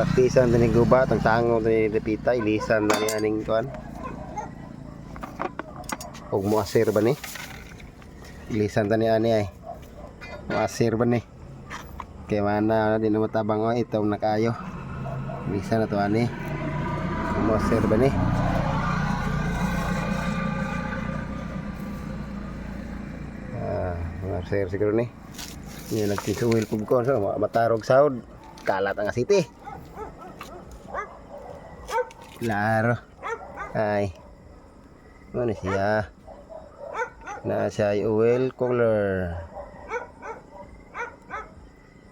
Praktisan din gubat, ang tango din dipita, ilisan na ni aning kuan. Ug mo asir ba ni? Ilisan ta ni ani ay. Mo asir ba ni? Kaya mana di na matabang oh, itaw na kayo. Ilisan na to ani. Mo asir ba ni? Ah, mga sir siguro ni. Yan nagtisuwil pub ko so matarog sahod. Kalat ang asiti. Klaro. Ay. Ano siya? Na siya ay oil cooler.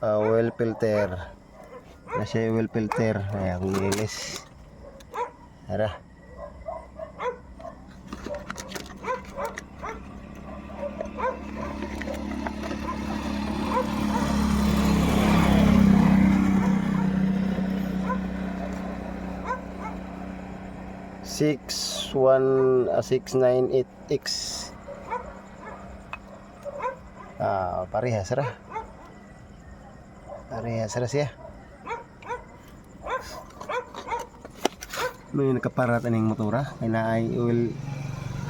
Ah, oil filter. Na siya ay oil filter. Ay, akong nilinis. Tara. Six one uh, ah parehas ra. Parehas ra siya. May nakaparat aning motora may naay oil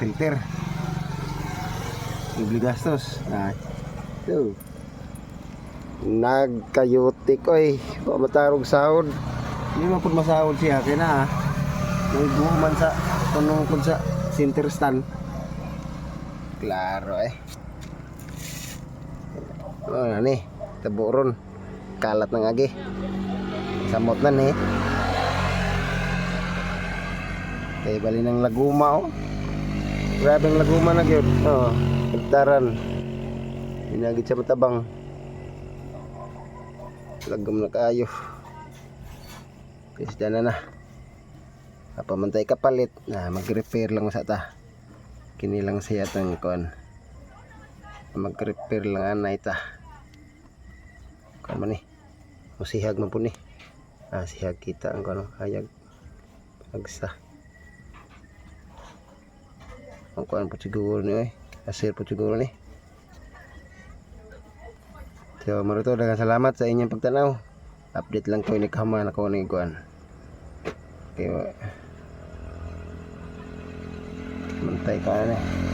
filter. Ibli gastos. Ah ito. Nagkayutik oy. Matarog sahod. Hindi man pud masahod siya kaya na ah may man sa pud sa center stand klaro eh. Oh nani taburon kalat ng agi samot na ni. Kay bali ng laguma oh. Grabe ang laguma na gyud oh hektaran. Inagit sa matabang. Lagom na kayo Kisda na na Kapamantay kapalit na mag-repair lang sa ta. Kini lang siya tang kon. Mag-repair lang anay ta. Kon man ni. Musihag man po ni. Ah, sihag kita ang kono hayag. Agsa. Ang kuan po siguro ni oy. Asir po siguro ni. So, maruto daghang salamat sa inyong pagtanaw. Update lang ko ni kama na ko ni kuan. Okay, 对，关键。